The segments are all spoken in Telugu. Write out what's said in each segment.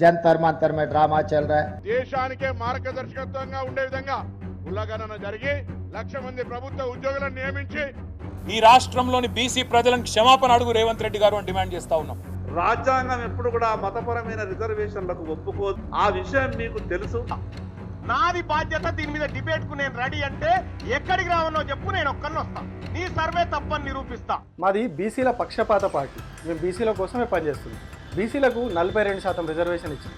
జంతర్ మంతర్మే డ్రామా చల్ రా దేశానికే మార్గదర్శకత్వంగా ఉండే విధంగా ఉల్లంఘన జరిగి లక్ష మంది ప్రభుత్వ ఉద్యోగులను నియమించి ఈ రాష్ట్రంలోని బీసీ ప్రజలను క్షమాపణ అడుగు రేవంత్ రెడ్డి గారు డిమాండ్ చేస్తా ఉన్నాం. రాజ్యాంగం ఎప్పుడు కూడా మతపరమైన రిజర్వేషన్లకు ఒప్పుకోదు. ఆ విషయం మీకు తెలుసు. నాది బాధ్యత దీని మీద డిబేట్కు నేను రెడీ అంటే ఎక్కడికి రావాలో చెప్పు నేను ఒక్కరిని వస్తాను నీ సర్వే తప్పని నిరూపిస్తా. మాది బీసీల పక్షపాత పార్టీ. మేము బీసీల కోసమే పనిచేస్తున్నాం. బీసీలకు నలభై రెండు శాతం రిజర్వేషన్ ఇచ్చాం.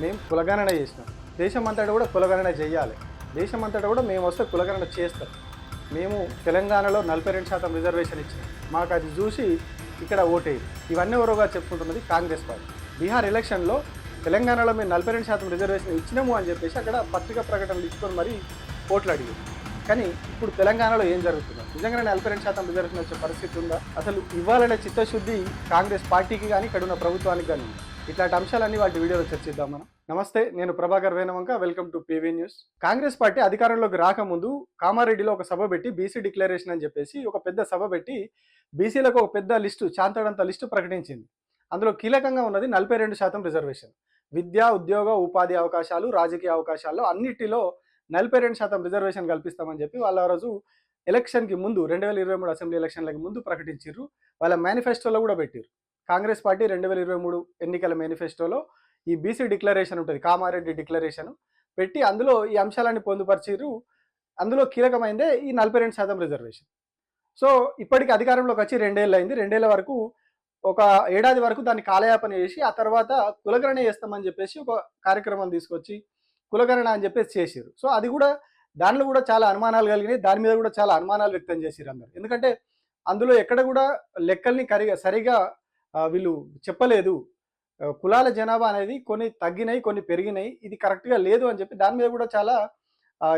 మేము కులగణన చేసినాం. దేశం అంతటా కూడా కులగణన చేయాలి. దేశం అంతటా కూడా మేము వస్తే కులగణన చేస్తాం మేము తెలంగాణలో నలభై రెండు శాతం రిజర్వేషన్ ఇచ్చాం. మాకు అది చూసి ఇక్కడ ఓటేది ఇవన్నీ ఎవరోగా చెప్పుకుంటున్నది కాంగ్రెస్ పార్టీ. బీహార్ ఎలక్షన్లో తెలంగాణలో మేము నలభై రెండు శాతం రిజర్వేషన్ ఇచ్చినాము అని చెప్పేసి అక్కడ పత్రికా ప్రకటనలు ఇచ్చుకొని మరీ ఓట్లు అడిగారు కానీ ఇప్పుడు తెలంగాణలో ఏం జరుగుతుంది? నిజంగానే నలభై రెండు శాతం రిజర్వేషన్ వచ్చే పరిస్థితి ఉందా? అసలు ఇవ్వాలనే చిత్తశుద్ధి కాంగ్రెస్ పార్టీకి కానీ ఇక్కడ ఉన్న ప్రభుత్వానికి కానీ ఇట్లాంటి అంశాలన్నీ వాటి వీడియోలో చర్చిద్దాం మనం. నమస్తే నేను Prabhakar Venavanka. Welcome to PV news. Congress party అధికారంలోకి రాకముందు కామారెడ్డిలో ఒక సభ పెట్టి బీసీ డిక్లరేషన్ అని చెప్పేసి ఒక పెద్ద సభ పెట్టి బీసీలకు ఒక పెద్ద లిస్టు చాంతడంత లిస్టు ప్రకటించింది. అందులో కీలకంగా ఉన్నది నలభై రెండు శాతం రిజర్వేషన్. విద్య ఉద్యోగ ఉపాధి అవకాశాలు రాజకీయ అవకాశాల్లో అన్నిటిలో నలభై రెండు శాతం రిజర్వేషన్ కల్పిస్తామని చెప్పి వాళ్ళ ఆ రోజు ఎలక్షన్కి ముందు రెండు వేల ఇరవై మూడు అసెంబ్లీ ఎలక్షన్లకి ముందు ప్రకటించారు వాళ్ళ మేనిఫెస్టోలో కూడా పెట్టారు కాంగ్రెస్ పార్టీ రెండు వేల ఇరవై మూడు ఎన్నికల మేనిఫెస్టోలో ఈ బీసీ డిక్లరేషన్ ఉంటుంది కామారెడ్డి డిక్లరేషన్ పెట్టి అందులో ఈ అంశాలను పొందుపరిచిర్రు. అందులో కీలకమైందే ఈ నలభై రెండు శాతం రిజర్వేషన్. సో ఇప్పటికి అధికారంలోకి వచ్చి రెండేళ్ళు అయింది రెండేళ్ళ వరకు ఒక ఏడాది వరకు దాన్ని కాలయాపన చేసి ఆ తర్వాత కులగరణ చేస్తామని చెప్పేసి ఒక కార్యక్రమం తీసుకొచ్చి కులగణన అని చెప్పేసి చేసారు సో అది కూడా దానిలో కూడా చాలా అనుమానాలు కలిగినాయి. దాని మీద కూడా చాలా అనుమానాలు వ్యక్తం చేసారు అందరు. ఎందుకంటే అందులో ఎక్కడ కూడా లెక్కల్ని కరిగా సరిగా వీళ్ళు చెప్పలేదు. కులాల జనాభా అనేది కొన్ని తగ్గినాయి కొన్ని పెరిగినాయి. ఇది కరెక్ట్గా లేదు అని చెప్పి దాని మీద కూడా చాలా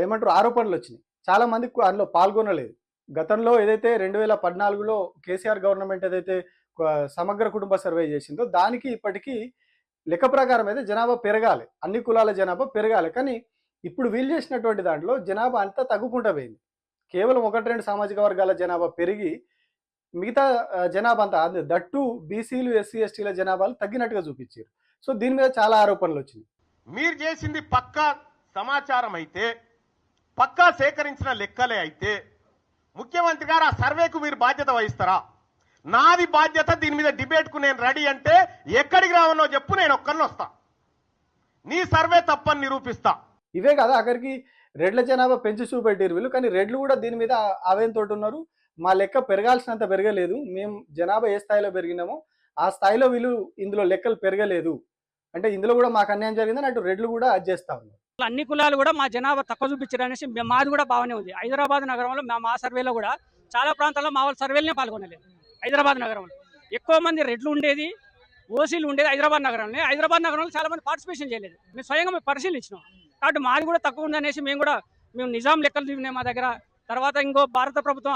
ఏమంటారు ఆరోపణలు వచ్చినాయి. చాలా మంది అందులో పాల్గొనలేదు. గతంలో ఏదైతే రెండు వేల పద్నాలుగులో కేసీఆర్ గవర్నమెంట్ ఏదైతే సమగ్ర కుటుంబ సర్వే చేసిందో దానికి ఇప్పటికీ లెక్క ప్రకారం అయితే జనాభా పెరగాలి. అన్ని కులాల జనాభా పెరగాలి. కానీ ఇప్పుడు వీళ్ళు చేసినటువంటి దాంట్లో జనాభా అంతా తగ్గుకుంటూ పోయింది. కేవలం ఒకటి రెండు సామాజిక వర్గాల జనాభా పెరిగి మిగతా జనాభా అంతా. దట్టు బీసీలు ఎస్సీ ఎస్టీల జనాభాలు తగ్గినట్టుగా చూపించారు. సో దీని మీద చాలా ఆరోపణలు వచ్చినాయి. మీరు చేసింది పక్కా సమాచారం అయితే పక్కా సేకరించిన లెక్కలే అయితే ముఖ్యమంత్రి గారు ఆ సర్వేకు మీరు బాధ్యత వహిస్తారా? నాది బాధ్యత దీని మీద డిబేట్కు నేను రెడీ అంటే ఎక్కడికి రావనో చెప్పు నేను ఒక్కరిని వస్తా. నీ సర్వే తప్పని నిరూపిస్తా. ఇవే కదా అక్కడికి రెడ్ల జనాభా పెంచి చూపెట్టారు వీళ్ళు. కానీ రెడ్లు కూడా దీని మీద ఆవేంతో ఉన్నారు. మా లెక్క పెరగాల్సినంత పెరగలేదు. మేము జనాభా ఏ స్థాయిలో పెరిగినామో ఆ స్థాయిలో వీళ్ళు ఇందులో లెక్కలు పెరగలేదు. అంటే ఇందులో కూడా మాకు అన్యాయం జరిగిందని అటు రెడ్లు కూడా అది చేస్తా ఉన్నారు. అన్ని కులాలు కూడా మా జనాభా తక్కువ చూపించారు అనేసి మాది కూడా బాగానే ఉంది. హైదరాబాద్ నగరంలో మా మా సర్వేలో కూడా చాలా ప్రాంతాల్లో మా వాళ్ళ సర్వేలనే పాల్గొనలేదు. హైదరాబాద్ నగరంలో. ఎక్కువ మంది రెడ్లు ఉండేది ఓసీలు ఉండేది హైదరాబాద్ నగరంలో. హైదరాబాద్ నగరంలో చాలా మంది పార్టిసిపేషన్ చేయలేదు. మేము స్వయంగా మేము పరిశీలించినాం. కాబట్టి మాది కూడా తక్కువ ఉంది అనేసి మేము కూడా మేము నిజాం లెక్కలు చూపినాయి మా దగ్గర. తర్వాత ఇంకో భారత ప్రభుత్వం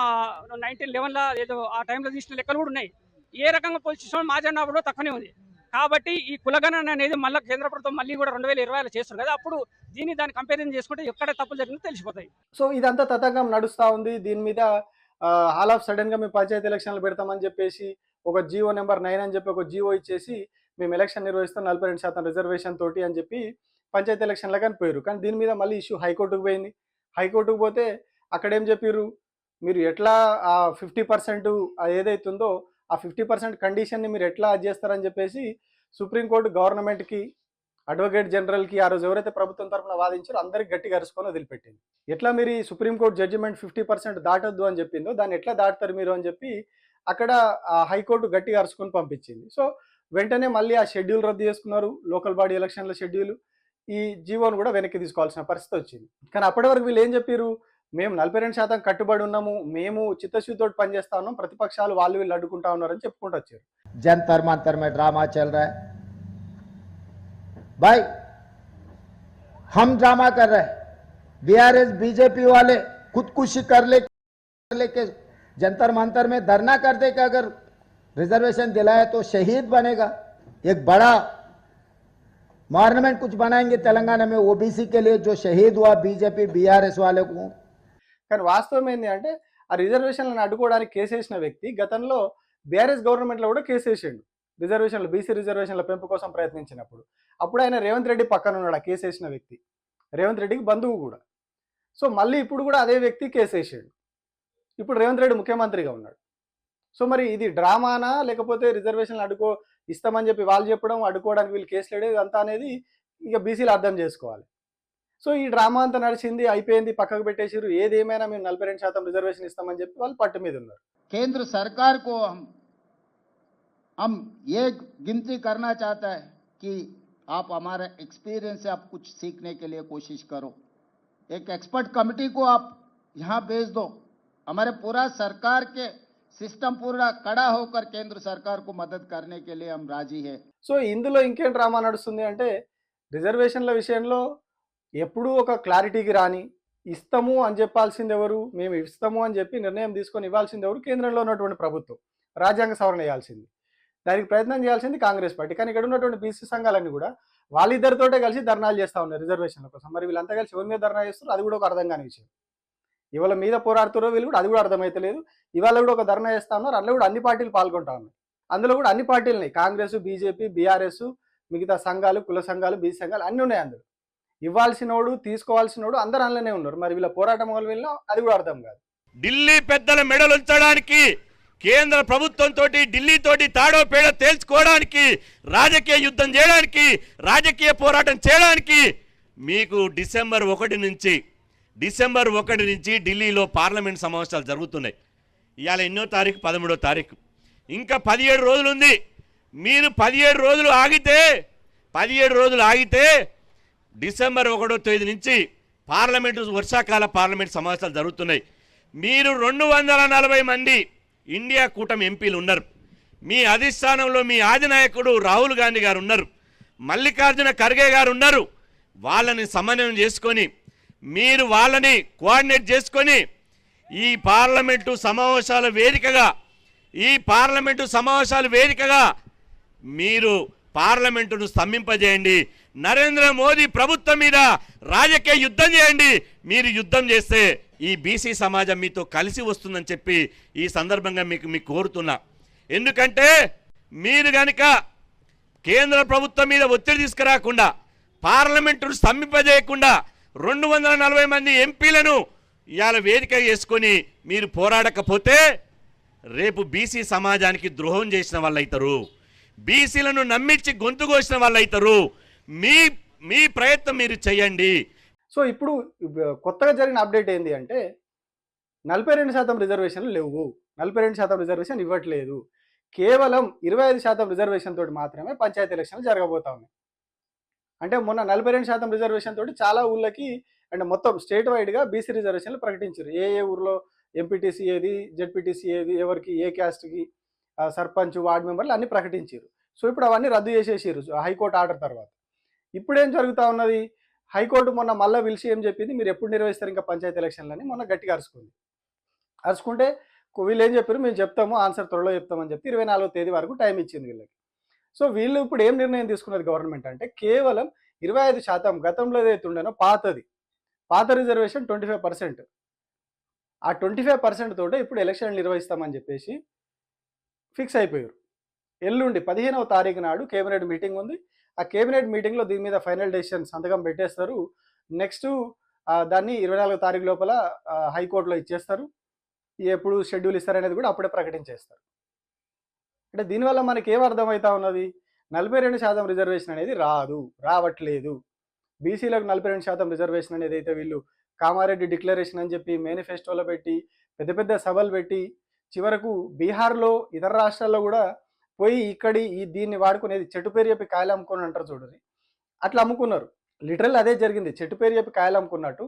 నైన్టీన్ లెవెన్లో ఏదో ఆ టైంలో తీసిన లెక్కలు కూడా ఉన్నాయి. ఏ రకంగా పొజిషన్ మా జనాభా కూడా తక్కువనే ఉంది. కాబట్టి ఈ కులగణన అనేది మళ్ళీ కేంద్ర ప్రభుత్వం మళ్ళీ కూడా రెండు వేల ఇరవైలో చేస్తారు కదా అప్పుడు దీన్ని దాన్ని కంపారిజన్ చేసుకుంటే ఎక్కడ తప్పులు జరిగిందో తెలిసిపోతాయి. సో ఇదంతా తతంగం నడుస్తూ ఉంది. దీని మీద ఆల్ ఆఫ్ సడన్గా మేము పంచాయతీ ఎలక్షన్లు పెడతామని చెప్పేసి ఒక జియో నెంబర్ నైన్ అని చెప్పి ఒక జియో ఇచ్చేసి మేము ఎలక్షన్ నిర్వహిస్తాం నలభై రెండు శాతం రిజర్వేషన్ తోటి అని చెప్పి పంచాయతీ ఎలక్షన్లో కానీ పోయారు కానీ దీని మీద మళ్ళీ ఇష్యూ హైకోర్టుకు పోయింది. హైకోర్టుకు పోతే అక్కడ ఏం చెప్పారు మీరు ఎట్లా ఆ ఫిఫ్టీ పర్సెంట్ ఏదైతుందో ఆ ఫిఫ్టీ పర్సెంట్ కండిషన్ని మీరు ఎట్లా అది చేస్తారని చెప్పేసి సుప్రీంకోర్టు గవర్నమెంట్కి అడ్వకేట్ జనరల్కి ఆ రోజు ఎవరైతే ప్రభుత్వం తరఫున వాదించారో అందరికి గట్టిగా అరుచుకొని వదిలిపెట్టింది. ఎట్లా మీరు ఈ supreme court judgement fifty percent దాటొద్దు అని చెప్పిందో దాన్ని ఎట్లా దాటుతారు మీరు అని చెప్పి అక్కడ హైకోర్టు గట్టిగా అరుచుకొని పంపించింది. సో వెంటనే మళ్ళీ ఆ షెడ్యూల్ రద్దు చేసుకున్నారు. లోకల్ బాడీ ఎలక్షన్ల షెడ్యూల్. ఈ జీవోను కూడా వెనక్కి తీసుకోవాల్సిన పరిస్థితి వచ్చింది. కానీ అప్పటి వరకు వీళ్ళు ఏం చెప్పారు మేము నలభై రెండు శాతం కట్టుబడి ఉన్నాము. మేము చిత్తశుద్ధితో పనిచేస్తా ఉన్నాం. ప్రతిపక్షాలు వాళ్ళు వీళ్ళు అడ్డుకుంటా ఉన్నారని చెప్పుకుంటూ వచ్చారు. జన్ తర్మాన్ తర్మే డ్రామా చల్ भाई हम ड्रामा कर रहे हैं बीआरएस बीजेपी वाले खुदकुशी कर ले कर लेके जंतर मंतर में धरना कर दे कि अगर रिजर्वेशन दिलाए तो शहीद बनेगा एक बड़ा मॉर्नमेंट कुछ बनाएंगे तेलंगाना में ओबीसी के लिए जो शहीद हुआ बीजेपी बीआरएस वाले को కానీ వాస్తవం ఏంటి అంటే ఆ రిజర్వేషన్లను అడ్డుకోవడానికి కేసు వేసిన వ్యక్తి గతంలో బీఆర్ఎస్ గవర్నమెంట్లో కూడా కేసు వేసిండు రిజర్వేషన్లు బీసీ రిజర్వేషన్ల పెంపు కోసం ప్రయత్నించినప్పుడు అప్పుడు ఆయన రేవంత్ రెడ్డి పక్కన ఉన్నాడు? కేసు వేసిన వ్యక్తి. రేవంత్ రెడ్డికి బంధువు కూడా. సో మళ్ళీ ఇప్పుడు కూడా అదే వ్యక్తి కేసు వేసాడు. ఇప్పుడు రేవంత్ రెడ్డి ముఖ్యమంత్రిగా ఉన్నాడు. సో మరి ఇది డ్రామానా? లేకపోతే రిజర్వేషన్లు అడుకో ఇస్తామని చెప్పి వాళ్ళు చెప్పడం అడుకోవడానికి వీళ్ళు కేసులు లేడు అంతా అనేది ఇక బీసీలు అర్థం చేసుకోవాలి. సో ఈ డ్రామా అంతా నడిచింది అయిపోయింది పక్కకు పెట్టేసారు ఏదేమైనా మేము నలభై రెండు శాతం రిజర్వేషన్ ఇస్తామని చెప్పి వాళ్ళు పట్టు మీద ఉన్నారు. కేంద్ర సర్కార్ కో हम हम ये गिनती करना चाहता है कि आप हमारे एक्सपीरियंस से आप कुछ सीखने के लिए कोशिश करो एक एक्सपर्ट कमेटी को आप यहाँ भेज दो हमारे पूरा सरकार के सिस्टम पूरा कड़ा होकर केंद्र सरकार को मदद करने के लिए हम राजी है సో ఇందులో ఇంకేం డ్రామా నడుస్తుంది అంటే రిజర్వేషన్ల విషయంలో ఎప్పుడూ ఒక క్లారిటీకి రాని ఇస్తాము అని చెప్పాల్సింది ఎవరు మేము ఇస్తాము అని చెప్పి నిర్ణయం తీసుకొని ఇవ్వాల్సింది ఎవరు కేంద్రంలో ఉన్నటువంటి ప్రభుత్వం రాజ్యాంగ సవరణ చేయాల్సింది దానికి ప్రయత్నం చేయాల్సింది కాంగ్రెస్ పార్టీ. కానీ ఇక్కడ ఉన్నటువంటి బీసీ సంఘాలన్నీ కూడా వాళ్ళిద్దరితోటే కలిసి ధర్నాలు చేస్తూ ఉన్నారు రిజర్వేషన్ల కోసం. మరి వీళ్ళంతా కలిసి ఎవరి మీద ధర్నా చేస్తారు అది కూడా ఒక అర్థం కాని విషయం. ఇవాళ మీద పోరాడుతారో వీళ్ళు కూడా అది కూడా అర్థమైతలేదు. ఇవాళ కూడా ఒక ధర్నా చేస్తా ఉన్నారు. అందులో కూడా అన్ని పార్టీలు పాల్గొంటా ఉన్నాయి అందులో కూడా అన్ని పార్టీలు ఉన్నాయి కాంగ్రెస్ బీజేపీ బీఆర్ఎస్ మిగతా సంఘాలు కుల సంఘాలు బీసీ సంఘాలు అన్నీ ఉన్నాయి అందులో. ఇవ్వాల్సినోడు తీసుకోవాల్సినోడు అందరు అందులోనే ఉన్నారు. మరి వీళ్ళ పోరాటం వల్ల వెళ్ళినా అది కూడా అర్థం కాదు. ఢిల్లీ పెద్దల మెడలు ఉంచడానికి కేంద్ర ప్రభుత్వంతో ఢిల్లీతోటి తాడో పేడ తేల్చుకోవడానికి రాజకీయ యుద్ధం చేయడానికి రాజకీయ పోరాటం చేయడానికి మీకు డిసెంబర్ ఒకటి నుంచి డిసెంబర్ ఒకటి నుంచి ఢిల్లీలో పార్లమెంట్ సమావేశాలు జరుగుతున్నాయి. ఇవాళ ఎన్నో తారీఖు? పదమూడో తారీఖు. ఇంకా పదిహేడు రోజులు ఉంది. మీరు పదిహేడు రోజులు ఆగితే పదిహేడు రోజులు ఆగితే డిసెంబర్ ఒకటో తేదీ నుంచి పార్లమెంటు వర్షాకాల పార్లమెంట్ సమావేశాలు జరుగుతున్నాయి. మీరు రెండు వందల నలభై మంది ఇండియా కూటమి ఎంపీలు ఉన్నారు. మీ అధిష్టానంలో మీ ఆదినాయకుడు రాహుల్ గాంధీ గారు ఉన్నారు. మల్లికార్జున ఖర్గే గారు ఉన్నారు. వాళ్ళని సమన్వయం చేసుకొని మీరు వాళ్ళని కోఆర్డినేట్ చేసుకొని ఈ పార్లమెంటు సమావేశాల వేదికగా ఈ పార్లమెంటు సమావేశాల వేదికగా మీరు పార్లమెంటును స్తంభింపజేయండి. నరేంద్ర మోదీ ప్రభుత్వం మీద రాజకీయ యుద్ధం చేయండి. మీరు యుద్ధం చేస్తే ఈ బీసీ సమాజం మీతో కలిసి వస్తుందని చెప్పి ఈ సందర్భంగా మీకు మీకు కోరుతున్నా. ఎందుకంటే మీరు కనుక కేంద్ర ప్రభుత్వం మీద ఒత్తిడి తీసుకురాకుండా పార్లమెంటును స్తంభింపజేయకుండా రెండు వందల నలభై మంది ఎంపీలను ఇవాళ వేదిక చేసుకొని మీరు పోరాడకపోతే రేపు బీసీ సమాజానికి ద్రోహం చేసిన వాళ్ళు అవుతారు బీసీలను నమ్మించి గొంతు కోసిన వాళ్ళు అవుతారు మీ మీ ప్రయత్నం మీరు చేయండి. సో ఇప్పుడు కొత్తగా జరిగిన అప్డేట్ ఏంటి అంటే నలభై రెండు శాతం రిజర్వేషన్లు లేవు. నలభై రెండు శాతం రిజర్వేషన్ ఇవ్వట్లేదు. కేవలం ఇరవై ఐదు శాతం రిజర్వేషన్ తోటి మాత్రమే పంచాయతీ ఎలక్షన్లు జరగబోతా ఉన్నాయి. అంటే మొన్న నలభై రెండు శాతం రిజర్వేషన్ తోటి చాలా ఊళ్ళకి అంటే మొత్తం స్టేట్ వైడ్గా బీసీ రిజర్వేషన్లు ప్రకటించారు. ఏ ఏ ఊర్లో ఎంపీటీసీ ఏది జెడ్పీటీసీ ఏది ఎవరికి ఏ క్యాస్ట్కి సర్పంచ్ వార్డు మెంబర్లు అన్ని ప్రకటించారు. సో ఇప్పుడు అవన్నీ రద్దు చేసేసారు హైకోర్టు ఆర్డర్ తర్వాత. ఇప్పుడు ఏం జరుగుతూ ఉన్నది? హైకోర్టు మొన్న మళ్ళీ పిలిచి ఏం చెప్పింది? మీరు ఎప్పుడు నిర్వహిస్తారు ఇంకా పంచాయతీ ఎలక్షన్లని మొన్న గట్టిగా అరుచుకుంది. అరుచుకుంటే వీళ్ళు ఏం చెప్పారు? మేము చెప్తాము ఆన్సర్ త్వరలో చెప్తామని చెప్పి ఇరవై నాలుగో తేదీ వరకు టైం ఇచ్చింది వీళ్ళకి. సో వీళ్ళు ఇప్పుడు ఏం నిర్ణయం తీసుకున్నది గవర్నమెంట్ అంటే కేవలం ఇరవై ఐదు శాతం గతంలో ఏదైతే ఉండేనో పాతది. పాత రిజర్వేషన్ ట్వంటీ ఫైవ్ పర్సెంట్. ఆ ట్వంటీ ఫైవ్ పర్సెంట్ తోటే ఇప్పుడు ఎలక్షన్లు నిర్వహిస్తామని చెప్పేసి ఫిక్స్ అయిపోయారు. ఎల్లుండి పదిహేనవ తారీఖు నాడు కేబినెట్ మీటింగ్ ఉంది. ఆ కేబినెట్ మీటింగ్లో దీని మీద ఫైనల్ డెసిషన్ సంతకం పెట్టేస్తారు. నెక్స్ట్ దాన్ని ఇరవై నాలుగో తారీఖు లోపల హైకోర్టులో ఇచ్చేస్తారు. ఎప్పుడు షెడ్యూల్ ఇస్తారనేది కూడా అప్పుడే ప్రకటించేస్తారు. అంటే దీనివల్ల మనకి ఏం అర్థమవుతా ఉన్నది? నలభై రెండు శాతం రిజర్వేషన్ అనేది రాదు రావట్లేదు. బీసీలకు నలభై రెండు శాతం రిజర్వేషన్ అనేది అయితే వీళ్ళు కామారెడ్డి డిక్లరేషన్ అని చెప్పి మేనిఫెస్టోలో పెట్టి పెద్ద పెద్ద సభలు పెట్టి చివరకు బీహార్లో ఇతర రాష్ట్రాల్లో కూడా పోయి ఇక్కడి ఈ దీన్ని వాడుకునేది చెట్టు పేరు చెప్పి కాయలు అమ్ముకొని అంటారు చూడండి అట్లా అమ్ముకున్నారు. లిటరల్ అదే జరిగింది. చెట్టు పేరు చెప్పి కాయలు అమ్ముకున్నట్టు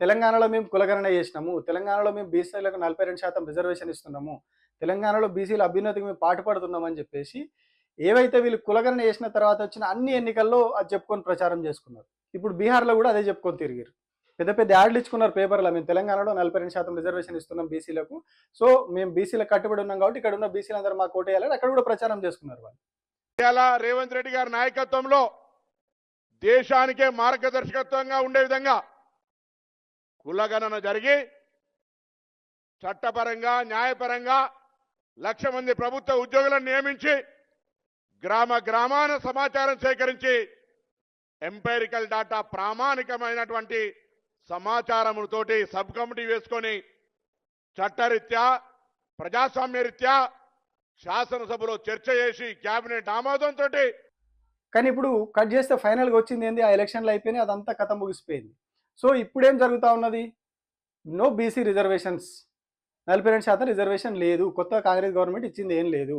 తెలంగాణలో మేము కులగణన చేసినాము. తెలంగాణలో మేము బీసీలకు నలభై రెండు శాతం రిజర్వేషన్ ఇస్తున్నాము. తెలంగాణలో బీసీల అభ్యున్నతికి మేము పాటుపడుతున్నామని చెప్పేసి ఏవైతే వీళ్ళు కులగణన చేసిన తర్వాత వచ్చిన అన్ని ఎన్నికల్లో అది చెప్పుకొని ప్రచారం చేసుకున్నారు. ఇప్పుడు బీహార్లో కూడా అదే చెప్పుకొని తిరిగారు పెద్ద పెద్ద యాడ్లు ఇచ్చుకున్నారు పేపర్లో. మేము తెలంగాణలో నలభై రెండు శాతం రిజర్వేషన్ ఇస్తున్నాం బీసీలకు. సో మేము బీసీలకు కట్టుబడి ఉన్నాం కాబట్టి ఇక్కడ ఉన్న బీసీలందరూ మాకు ఓటేయాలని అక్కడ కూడా ప్రచారం చేసుకున్నారు వాళ్ళు. ఇవాళ రేవంత్ రెడ్డి గారి నాయకత్వంలో దేశానికే మార్గదర్శకత్వంగా ఉండే విధంగా కులగణన జరిగి చట్టపరంగా న్యాయపరంగా లక్ష మంది ప్రభుత్వ ఉద్యోగులను నియమించి గ్రామ గ్రామాన సమాచారం సేకరించి ఎంపైరికల్ డాటా ప్రామాణికమైనటువంటి సమాచారముతోటి సబ్ కమిటీ వేసుకొని చట్టరీత్యా ప్రజాస్వామ్యరీత్యా శాసనసభలో చర్చ చేసి కేబినెట్ ఆమోదంతో కానీ ఇప్పుడు కట్ చేస్తే ఫైనల్గా వచ్చింది ఏంది? ఆ ఎలక్షన్లు అయిపోయినాయి అదంతా కథ ముగిసిపోయింది. సో ఇప్పుడేం జరుగుతూ ఉన్నది? No BC reservations. నలభై రెండు శాతం రిజర్వేషన్ లేదు. కొత్త కాంగ్రెస్ గవర్నమెంట్ ఇచ్చింది ఏం లేదు.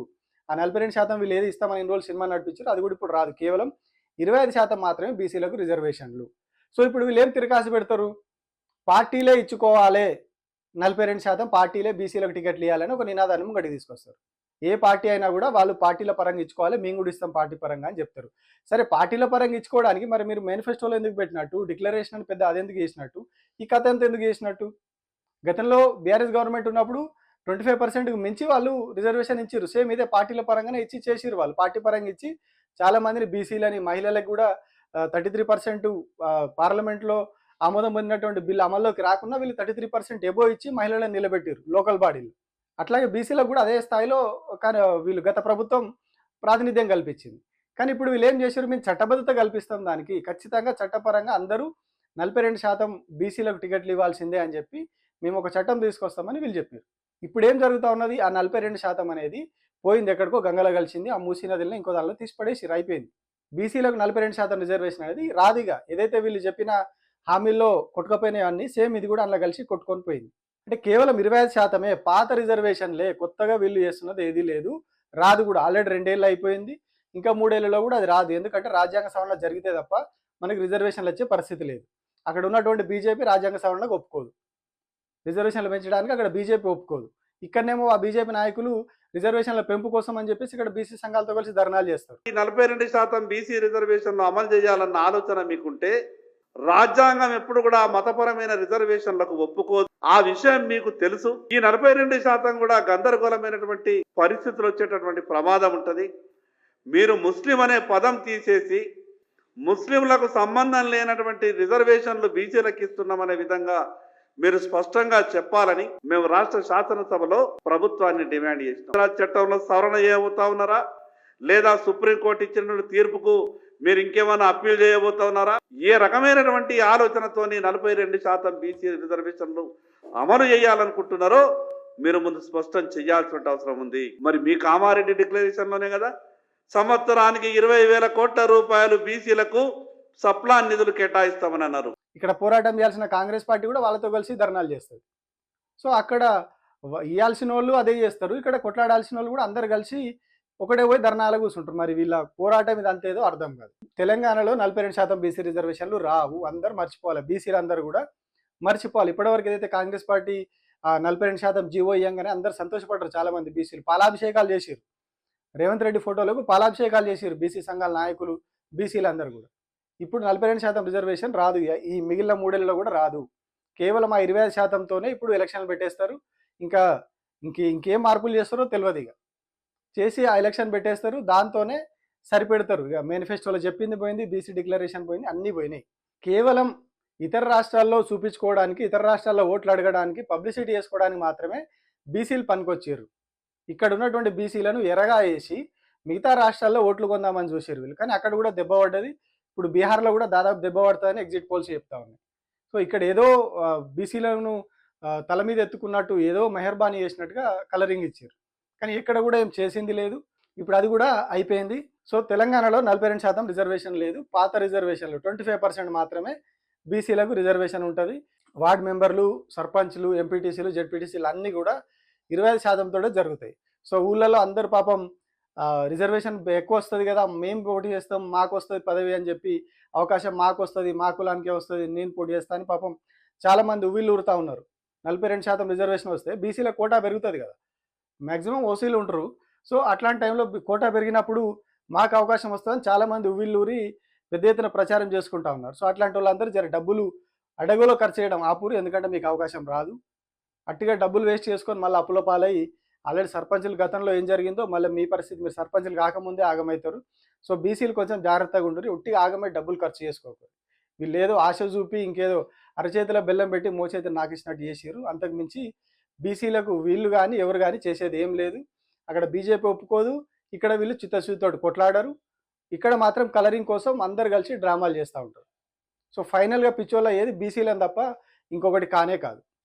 ఆ నలభై రెండు శాతం వీళ్ళు ఏది ఇస్తామని ఎన్ని రోజులు సినిమా నడిపించారు అది కూడా ఇప్పుడు రాదు. కేవలం ఇరవై ఐదు శాతం మాత్రమే బీసీలకు రిజర్వేషన్లు. సో ఇప్పుడు వీళ్ళు ఏం తిరకాసు పెడతారు? పార్టీలే ఇచ్చుకోవాలి. నలభై రెండు శాతం పార్టీలే బీసీలకు టికెట్లు ఇవ్వాలని ఒక నినాదాన్ని ముంగడికి తీసుకొస్తారు. ఏ పార్టీ అయినా కూడా వాళ్ళు పార్టీల పరంగా ఇచ్చుకోవాలి మేము కూడా ఇస్తాం పార్టీ పరంగా అని చెప్తారు. సరే పార్టీల పరంగా ఇచ్చుకోవడానికి మరి మీరు మేనిఫెస్టోలో ఎందుకు పెట్టినట్టు డిక్లరేషన్ అని పెద్ద అదెందుకు చేసినట్టు ఈ కథ ఎంత ఎందుకు చేసినట్టు? గతంలో బీఆర్ఎస్ గవర్నమెంట్ ఉన్నప్పుడు ట్వంటీ ఫైవ్ పర్సెంట్కి మించి వాళ్ళు రిజర్వేషన్ ఇచ్చారు సేమ్ ఇదే పార్టీల పరంగానే ఇచ్చి చేసిరు వాళ్ళు. పార్టీ పరంగా ఇచ్చి చాలా మందిని బీసీలని మహిళలకు కూడా థర్టీ త్రీ పర్సెంట్ పార్లమెంట్లో ఆమోదం పొందినటువంటి బిల్లు అమల్లోకి రాకుండా వీళ్ళు థర్టీ త్రీ పర్సెంట్ ఎబో ఇచ్చి మహిళలను నిలబెట్టారు లోకల్ బాడీలు. అట్లాగే బీసీలకు కూడా అదే స్థాయిలో కానీ వీళ్ళు గత ప్రభుత్వం ప్రాతినిధ్యం కల్పించింది. కానీ ఇప్పుడు వీళ్ళు ఏం చేశారు మేము చట్టబద్ధత కల్పిస్తాం దానికి. ఖచ్చితంగా చట్టపరంగా అందరూ నలభై రెండు శాతం బీసీలకు టికెట్లు ఇవ్వాల్సిందే అని చెప్పి మేము ఒక చట్టం తీసుకొస్తామని వీళ్ళు చెప్పారు ఇప్పుడు ఏం జరుగుతూ ఉన్నది? ఆ నలభై రెండు శాతం అనేది పోయింది ఎక్కడికో గంగలో కలిసింది. ఆ మూసీ నదిలో ఇంకో దానిలో తీసిపడేసి అయిపోయింది. బీసీలకు నలభై రెండు శాతం రిజర్వేషన్ అనేది రాదిగా. ఏదైతే వీళ్ళు చెప్పిన హామీల్లో కొట్టుకపోయినాయన్నీ సేమ్ ఇది కూడా అందులో కలిసి కొట్టుకొని పోయింది. అంటే కేవలం ఇరవై ఐదు శాతమే పాత రిజర్వేషన్లే కొత్తగా వీళ్ళు చేస్తున్నది ఏదీ లేదు. రాదు కూడా. ఆల్రెడీ రెండేళ్ళు అయిపోయింది. ఇంకా మూడేళ్ళలో కూడా అది రాదు. ఎందుకంటే రాజ్యాంగ సవరణ జరిగితే తప్ప మనకి రిజర్వేషన్లు వచ్చే పరిస్థితి లేదు. అక్కడ ఉన్నటువంటి బీజేపీ రాజ్యాంగ సవరణకు ఒప్పుకోదు. రిజర్వేషన్లు పెంచడానికి అక్కడ బీజేపీ ఒప్పుకోదు. ఇక్కడనేమో ఆ బీజేపీ నాయకులు రిజర్వేషన్ల పెంపు కోసం అని చెప్పేసి ఇక్కడ బీసీ సంఘాలతో కలిసి ధర్నాలు చేస్తారు. ఈ నలభై రెండు శాతం బీసీ రిజర్వేషన్లు అమలు చేయాలన్న ఆలోచన మీకుంటే రాజ్యాంగం ఎప్పుడు కూడా మతపరమైన రిజర్వేషన్లకు ఒప్పుకోదు. ఆ విషయం మీకు తెలుసు. ఈ నలభై రెండు శాతం కూడా గందరగోళమైనటువంటి పరిస్థితులు వచ్చేటటువంటి ప్రమాదం ఉంటుంది. మీరు ముస్లిం అనే పదం తీసేసి ముస్లింలకు సంబంధం లేనటువంటి రిజర్వేషన్లు బీసీలకు ఇస్తున్నామనే విధంగా మీరు స్పష్టంగా చెప్పాలని మేము రాష్ట్ర శాసనసభలో ప్రభుత్వాన్ని డిమాండ్ చేసినాం. చట్టంలో సవరణ చేయబోతా ఉన్నారా? లేదా సుప్రీంకోర్టు ఇచ్చిన తీర్పుకు మీరు ఇంకేమైనా అప్పీల్ చేయబోతా ఉన్నారా? ఏ రకమైనటువంటి ఆలోచనతోని నలభై రెండు శాతం బీసీ రిజర్వేషన్లు అమలు చేయాలనుకుంటున్నారో మీరు ముందు స్పష్టం చేయాల్సిన అవసరం ఉంది. మరి మీ కామారెడ్డి డిక్లరేషన్లోనే కదా? సంవత్సరానికి ఇరవై వేల కోట్ల రూపాయలు బీసీలకు సప్లాన్ నిధులు కేటాయిస్తామని అన్నారు. ఇక్కడ పోరాటం చేయాల్సిన కాంగ్రెస్ పార్టీ కూడా వాళ్ళతో కలిసి ధర్నాలు చేస్తుంది. సో అక్కడ ఇయ్యాల్సిన వాళ్ళు అదే చేస్తారు. ఇక్కడ కొట్లాడాల్సిన వాళ్ళు కూడా అందరు కలిసి ఒకటే పోయి ధర్నాలు కూర్చుంటారు. మరి వీళ్ళ పోరాటం ఇది అంతేదో అర్థం కాదు. తెలంగాణలో నలభై రెండు శాతం బీసీ రిజర్వేషన్లు రావు. అందరు మర్చిపోవాలి. బీసీలు అందరూ కూడా మర్చిపోవాలి. ఇప్పటివరకు ఏదైతే కాంగ్రెస్ పార్టీ నలభై రెండు శాతం జీవో ఇయ్యంగానే అందరు సంతోషపడ్డారు చాలా మంది బీసీలు. పాలాభిషేకాలు చేసిరు రేవంత్ రెడ్డి ఫోటోలకు పాలాభిషేకాలు చేసిరు బీసీ సంఘాల నాయకులు బీసీలు అందరూ కూడా. ఇప్పుడు నలభై రెండు శాతం రిజర్వేషన్ రాదు. ఇక ఈ మిగిలిన మూడేళ్ళలో కూడా రాదు. కేవలం ఆ ఇరవై ఐదు శాతంతోనే ఇప్పుడు ఎలక్షన్లు పెట్టేస్తారు. ఇంకా ఇంక ఇంకేం మార్పులు చేస్తారో తెలియదు ఇక. చేసి ఆ ఎలక్షన్ పెట్టేస్తారు. దాంతోనే సరిపెడతారు. ఇక మేనిఫెస్టోలో చెప్పింది పోయింది బీసీ డిక్లరేషన్ పోయింది అన్నీ పోయినాయి. కేవలం ఇతర రాష్ట్రాల్లో చూపించుకోవడానికి ఇతర రాష్ట్రాల్లో ఓట్లు అడగడానికి పబ్లిసిటీ చేసుకోవడానికి మాత్రమే బీసీలు పనికొచ్చారు. ఇక్కడ ఉన్నటువంటి బీసీలను ఎరగా వేసి మిగతా రాష్ట్రాల్లో ఓట్లు కొందామని చూసారు వీళ్ళు. కానీ అక్కడ కూడా దెబ్బ పడ్డది. ఇప్పుడు బీహార్లో కూడా దాదాపు దెబ్బ పడుతుందని ఎగ్జిట్ పోల్స్ చెప్తా ఉన్నాయి. సో ఇక్కడ ఏదో బీసీలను తల మీద ఎత్తుకున్నట్టు ఏదో మెహర్బానీ చేసినట్టుగా కలరింగ్ ఇచ్చారు. కానీ ఇక్కడ కూడా ఏం చేసింది లేదు. ఇప్పుడు అది కూడా అయిపోయింది. సో తెలంగాణలో నలభై రెండు శాతం రిజర్వేషన్ లేదు. పాత రిజర్వేషన్లు ట్వంటీ ఫైవ్ పర్సెంట్ మాత్రమే బీసీలకు రిజర్వేషన్ ఉంటుంది. వార్డ్ మెంబర్లు సర్పంచ్లు ఎంపీటీసీలు జెడ్పీటీసీలు అన్నీ కూడా ఇరవై ఐదు శాతంతో జరుగుతాయి. సో ఊళ్ళలో అందరు పాపం రిజర్వేషన్ ఎక్కువ వస్తుంది కదా మేము పోటీ చేస్తాం మాకు వస్తుంది పదవి అని చెప్పి అవకాశం మాకు వస్తుంది మా కులానికే వస్తుంది నేను పోటీ చేస్తాను అని పాపం చాలామంది ఉవ్విళ్ళు ఊరుతా ఉన్నారు. నలభై రెండు శాతం రిజర్వేషన్ వస్తే బీసీల కోటా పెరుగుతుంది కదా. మ్యాక్సిమం ఓసీలు ఉంటారు. సో అట్లాంటి టైంలో కోటా పెరిగినప్పుడు మాకు అవకాశం వస్తుందని చాలామంది ఉవ్విళ్ళూరి పెద్ద ఎత్తున ప్రచారం చేసుకుంటా ఉన్నారు. సో అట్లాంటి వాళ్ళందరూ జర డబ్బులు అడగులో ఖర్చు చేయడం ఆపురు ఎందుకంటే మీకు అవకాశం రాదు. అట్టిగా డబ్బులు వేస్ట్ చేసుకొని మళ్ళీ అప్పుల పాలై ఆల్రెడీ సర్పంచులు గతంలో ఏం జరిగిందో మళ్ళీ మీ పరిస్థితి మీరు సర్పంచులు కాకముందే ఆగమవుతారు సో బీసీలు కొంచెం జాగ్రత్తగా ఉండరు ఉట్టిగా ఆగమై డబ్బులు ఖర్చు చేసుకోకూడదు వీళ్ళు ఏదో ఆశ చూపి ఇంకేదో అరచేతిలో బెల్లం పెట్టి మోచేతి నాకు ఇచ్చినట్టు చేసారు అంతకు మించి బీసీలకు వీళ్ళు కానీ ఎవరు కానీ చేసేది ఏం లేదు. అక్కడ బీజేపీ ఒప్పుకోదు. ఇక్కడ వీళ్ళు చిత్తశుద్ధితోటి కొట్లాడారు. ఇక్కడ మాత్రం కలరింగ్ కోసం అందరు కలిసి డ్రామాలు చేస్తూ ఉంటారు. సో ఫైనల్గా పిచ్చోళ్ళ ఏది బీసీలను తప్ప ఇంకొకటి కానే కాదు.